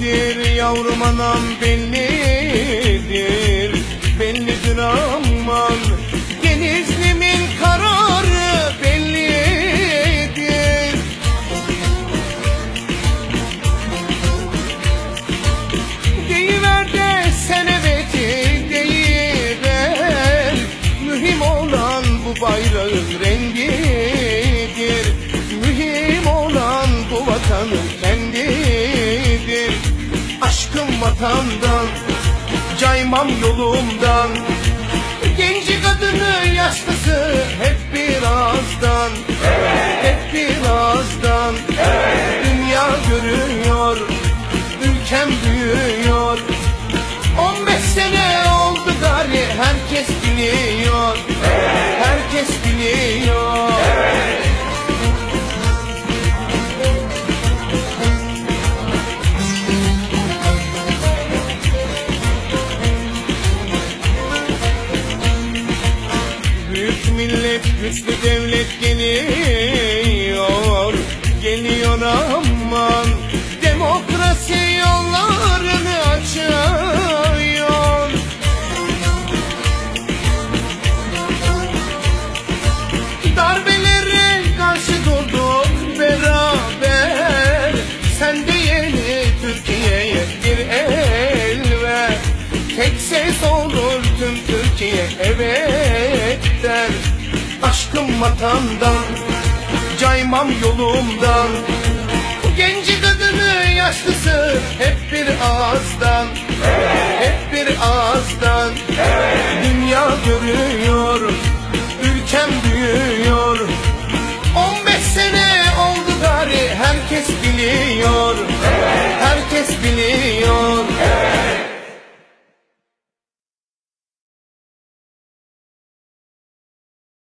bellidir yavrum anam bellidir vatandan caymam yolumdan. Genci kadını yaşlısı hep birazdan. Hep birazdan. Dünya görüyor Ülkem büyüyor. 15 sene oldu gari herkes biliyor güçlü devlet geliyor Geliyor aman. Demokrasi yollarını açıyor. Darbelere karşı durduk beraber. Sen de yeni Türkiye'ye bir el ver. Tek ses olur tüm Türkiye evet der Aşkım vatandan caymam yolumdan. Genci kadını yaşlısı hep